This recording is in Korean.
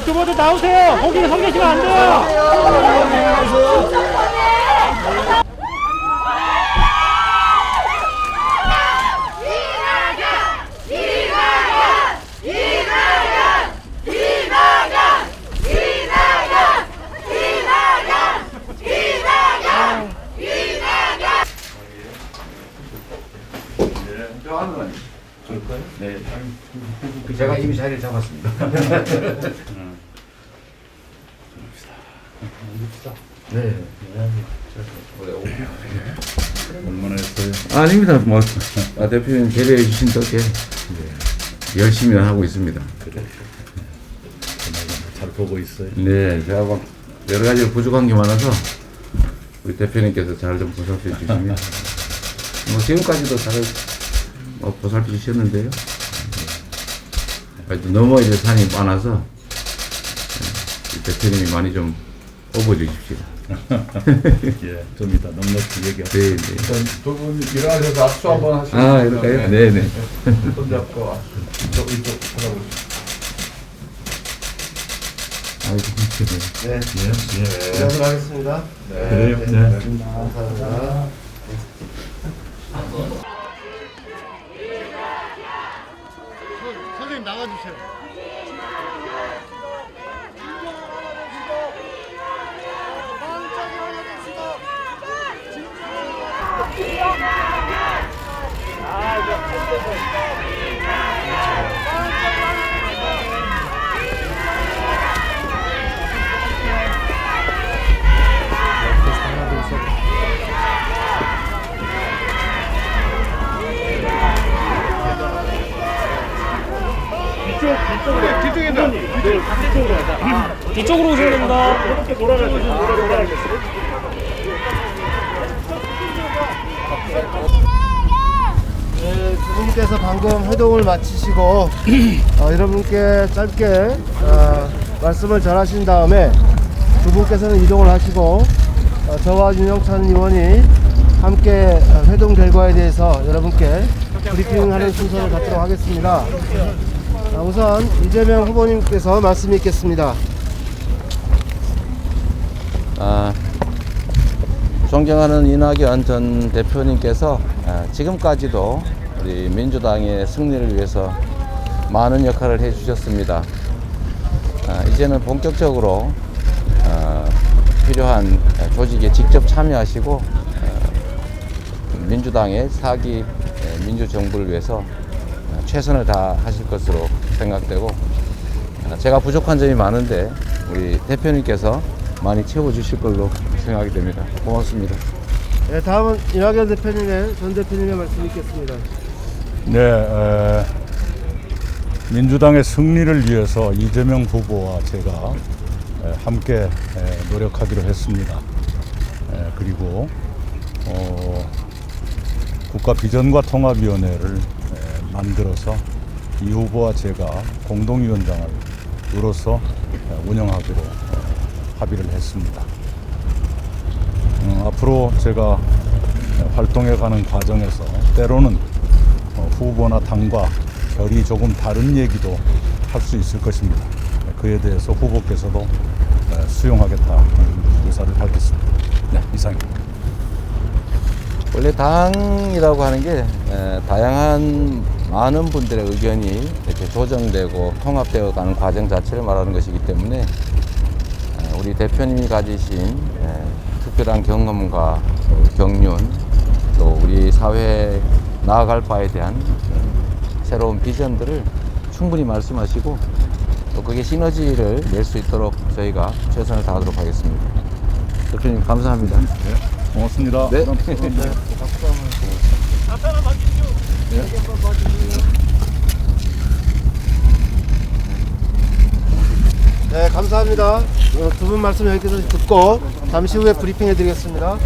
유튜버들 나오세요. 거기 서 계시면 안 돼요. 네. 제가 이미 자리를 잡았습니다. 네. 얼마나 했어요? 아닙니다. 뭐 아, 대표님 배려해 주신 덕에 네, 열심히 하고 있습니다. 잘 보고 있어요. 네, 제가 막 여러 가지 부족한 게 많아서 우리 대표님께서 잘 좀 보살펴 주시면 뭐 지금까지도 잘 뭐, 보살펴 주셨는데요. 하여튼 너무 이제 산이 많아서 네, 대표님이 많이 좀 업어 주십시오. 예, 좀 이따 넉넉히 얘기하고. 네, 네. 두분 일어나셔서 악수 한번 하시죠. 아, 이럴까요? 네, 네. 손 잡고 악수. 이쪽 이쪽 하라고. 아이고, 네. 네. 예, 예. 고생하겠습니다. 네. 그래요? 네. 감사합니다. 선생님 나가주세요. 뒤쪽으로 오시면 됩니다. 네, 두 분께서 방금 회동을 마치시고 어, 여러분께 짧게 어, 말씀을 전하신 다음에 두 분께서는 이동을 하시고 어, 저와 윤영찬 의원이 함께 어, 회동 결과에 대해서 여러분께 브리핑하는 순서를 갖도록 하겠습니다. 자, 우선 이재명 후보님께서 말씀이 있겠습니다. 아, 존경하는 이낙연 전 대표님께서 아, 지금까지도 우리 민주당의 승리를 위해서 많은 역할을 해주셨습니다. 아, 이제는 본격적으로 아, 필요한 조직에 직접 참여하시고 아, 민주당의 사기 에, 민주정부를 위해서 아, 최선을 다하실 것으로 생각되고 아, 제가 부족한 점이 많은데 우리 대표님께서 많이 채워주실 걸로 생각이 됩니다. 고맙습니다. 네, 다음은 이낙연 대표님의 전 대표님의 말씀이 있겠습니다. 네, 에, 민주당의 승리를 위해서 이재명 후보와 제가 에, 함께 에, 노력하기로 했습니다. 에, 그리고 어, 국가 비전과 통합위원회를 에, 만들어서 이 후보와 제가 공동위원장을 으로서 에, 운영하기로 어, 합의를 했습니다. 음, 앞으로 제가 활동해가는 과정에서 때로는 어, 후보나 당과 결이 조금 다른 얘기도 할 수 있을 것입니다. 그에 대해서 후보께서도 에, 수용하겠다 의사를 밝혔습니다. 네, 이상입니다. 원래 당이라고 하는 게 에, 다양한 많은 분들의 의견이 이렇게 조정되고 통합되어 가는 과정 자체를 말하는 것이기 때문에 에, 우리 대표님이 가지신 에, 특별한 경험과 또 경륜 또 우리 사회에 나아갈 바에 대한 에, 새로운 비전들을 충분히 말씀하시고 또 그게 시너지를 낼 수 있도록 저희가 최선을 다하도록 하겠습니다. 대표님 감사합니다. 고맙습니다. 네. 네, 감사합니다. 두 분 말씀 여기까지 듣고 잠시 후에 브리핑 해드리겠습니다.